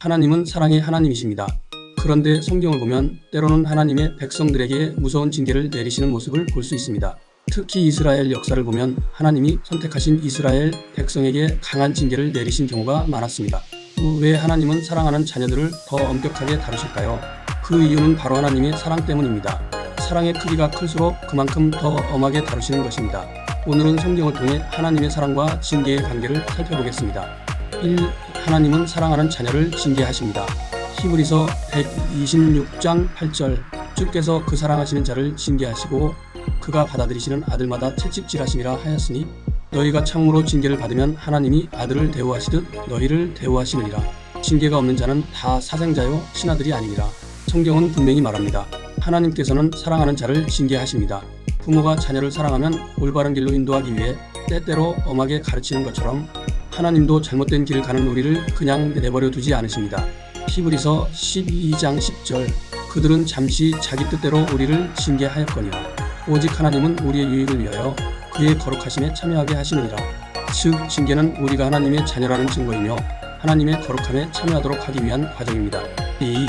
하나님은 사랑의 하나님이십니다. 그런데 성경을 보면 때로는 하나님의 백성들에게 무서운 징계를 내리시는 모습을 볼 수 있습니다. 특히 이스라엘 역사를 보면 하나님이 선택하신 이스라엘 백성에게 강한 징계를 내리신 경우가 많았습니다. 왜 하나님은 사랑하는 자녀들을 더 엄격하게 다루실까요? 그 이유는 바로 하나님의 사랑 때문입니다. 사랑의 크기가 클수록 그만큼 더 엄하게 다루시는 것입니다. 오늘은 성경을 통해 하나님의 사랑과 징계의 관계를 살펴보겠습니다. 1. 하나님은 사랑하는 자녀를 징계하십니다. 히브리서 126장 8절 주께서 그 사랑하시는 자를 징계하시고 그가 받아들이시는 아들마다 채찍질하심이라 하였으니 너희가 참으로 징계를 받으면 하나님이 아들을 대우하시듯 너희를 대우하시느니라. 징계가 없는 자는 다 사생자요 신하들이 아니니라. 성경은 분명히 말합니다. 하나님께서는 사랑하는 자를 징계하십니다. 부모가 자녀를 사랑하면 올바른 길로 인도하기 위해 때때로 엄하게 가르치는 것처럼 하나님도 잘못된 길을 가는 우리를 그냥 내버려 두지 않으십니다. 히브리서 12장 10절 그들은 잠시 자기 뜻대로 우리를 징계하였거니와 오직 하나님은 우리의 유익을 위하여 그의 거룩하심에 참여하게 하시느니라. 즉 징계는 우리가 하나님의 자녀라는 증거이며 하나님의 거룩함에 참여하도록 하기 위한 과정입니다. 2.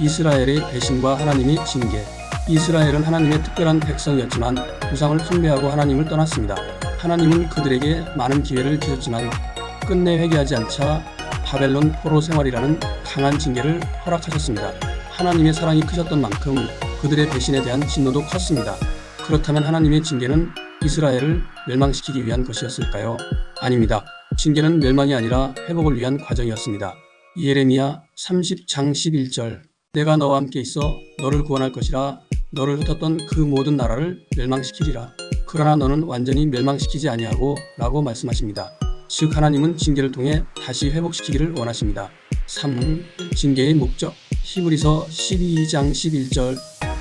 이스라엘의 배신과 하나님의 징계 이스라엘은 하나님의 특별한 백성이었지만 우상을 숭배하고 하나님을 떠났습니다. 하나님은 그들에게 많은 기회를 주셨지만 끝내 회개하지 않자 바벨론 포로 생활이라는 강한 징계를 허락하셨습니다. 하나님의 사랑이 크셨던 만큼 그들의 배신에 대한 진노도 컸습니다. 그렇다면 하나님의 징계는 이스라엘을 멸망시키기 위한 것이었을까요? 아닙니다. 징계는 멸망이 아니라 회복을 위한 과정이었습니다. 예레미야 30장 11절 내가 너와 함께 있어 너를 구원할 것이라 너를 흩었던 그 모든 나라를 멸망시키리라. 그러나 너는 완전히 멸망시키지 아니하고 라고 말씀하십니다. 즉 하나님은 징계를 통해 다시 회복시키기를 원하십니다. 3. 징계의 목적 히브리서 12장 11절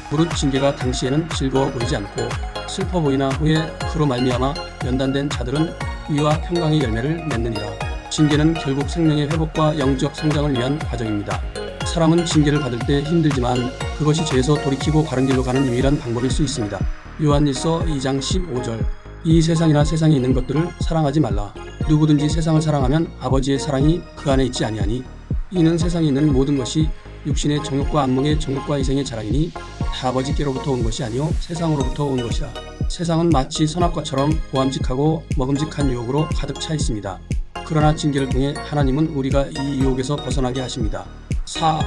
무릇 징계가 당시에는 즐거워 보이지 않고 슬퍼 보이나 후에 그로 말미암아 연단된 자들은 위와 평강의 열매를 맺느니라. 징계는 결국 생명의 회복과 영적 성장을 위한 과정입니다. 사람은 징계를 받을 때 힘들지만 그것이 죄에서 돌이키고 바른 길로 가는 유일한 방법일 수 있습니다. 요한일서 2장 15절 이 세상이나 세상에 있는 것들을 사랑하지 말라. 누구든지 세상을 사랑하면 아버지의 사랑이 그 안에 있지 아니하니 이는 세상에 있는 모든 것이 육신의 정욕과 안목의 정욕과 이생의 자랑이니 다 아버지께로부터 온 것이 아니요 세상으로부터 온 것이라. 세상은 마치 선악과처럼 보암직하고 먹음직한 유혹으로 가득 차 있습니다. 그러나 징계를 통해 하나님은 우리가 이 유혹에서 벗어나게 하십니다. 4.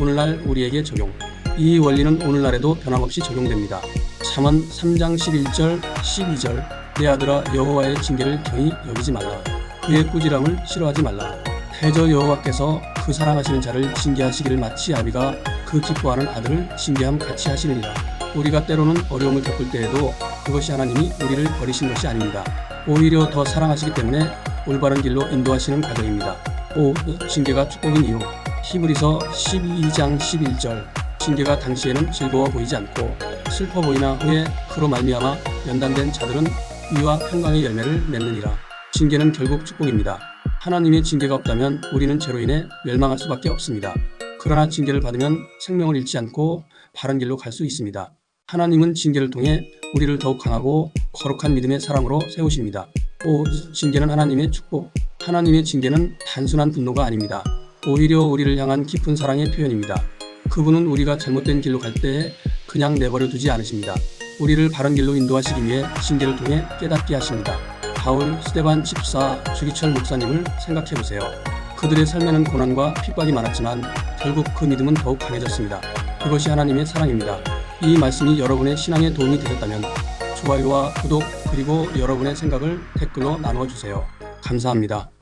오늘날 우리에게 적용. 이 원리는 오늘날에도 변함없이 적용됩니다. 잠언 3장 11절 12절 내 아들아 여호와의 징계를 경히 여기지 말라. 그의 꾸지람을 싫어하지 말라. 대저 여호와께서 그 사랑하시는 자를 징계하시기를 마치 아비가 그 기뻐하는 아들을 징계함 같이 하시느니라. 우리가 때로는 어려움을 겪을 때에도 그것이 하나님이 우리를 버리신 것이 아닙니다. 오히려 더 사랑하시기 때문에 올바른 길로 인도하시는 과정입니다. 5. 징계가 축복인 이유 히브리서 12장 11절 징계가 당시에는 즐거워 보이지 않고 슬퍼 보이나 후에 그로 말미암아 연단된 자들은 위와 평강의 열매를 맺느니라. 징계는 결국 축복입니다. 하나님의 징계가 없다면 우리는 죄로 인해 멸망할 수밖에 없습니다. 그러나 징계를 받으면 생명을 잃지 않고 바른 길로 갈 수 있습니다. 하나님은 징계를 통해 우리를 더욱 강하고 거룩한 믿음의 사람으로 세우십니다. 5. 징계는 하나님의 축복. 하나님의 징계는 단순한 분노가 아닙니다. 오히려 우리를 향한 깊은 사랑의 표현입니다. 그분은 우리가 잘못된 길로 갈 때 그냥 내버려 두지 않으십니다. 우리를 바른 길로 인도하시기 위해 징계를 통해 깨닫게 하십니다. 바울, 스테반 집사, 주기철 목사님을 생각해 보세요. 그들의 삶에는 고난과 핍박이 많았지만 결국 그 믿음은 더욱 강해졌습니다. 그것이 하나님의 사랑입니다. 이 말씀이 여러분의 신앙에 도움이 되셨다면 좋아요와 구독 그리고 여러분의 생각을 댓글로 나누어 주세요. 감사합니다.